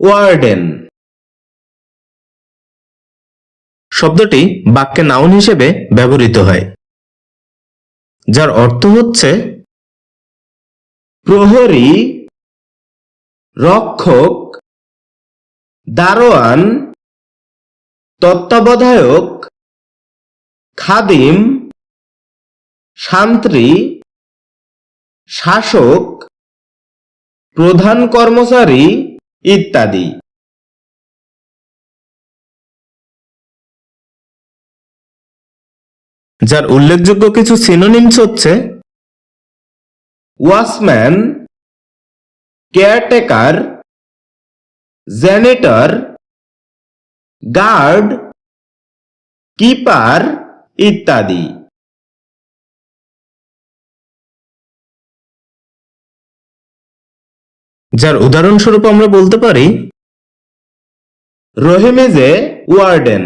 Warden. শব্দটি বাক্যে noun হিসেবে ব্যবহৃত হয়, যার অর্থ হচ্ছে প্রহরী, রক্ষক, দারোয়ান, তত্ত্বাবধায়ক, খাদিম, শান্ত্রী, শাসক, প্রধান কর্মচারী ইত্যাদি। যার উল্লেখযোগ্য কিছু সিনোনিমস হচ্ছে watchman caretaker janitor guard keeper ইত্যাদি। যার উদাহরণস্বরূপ আমরা বলতে পারি রহিম ইজ এ ওয়ার্ডেন।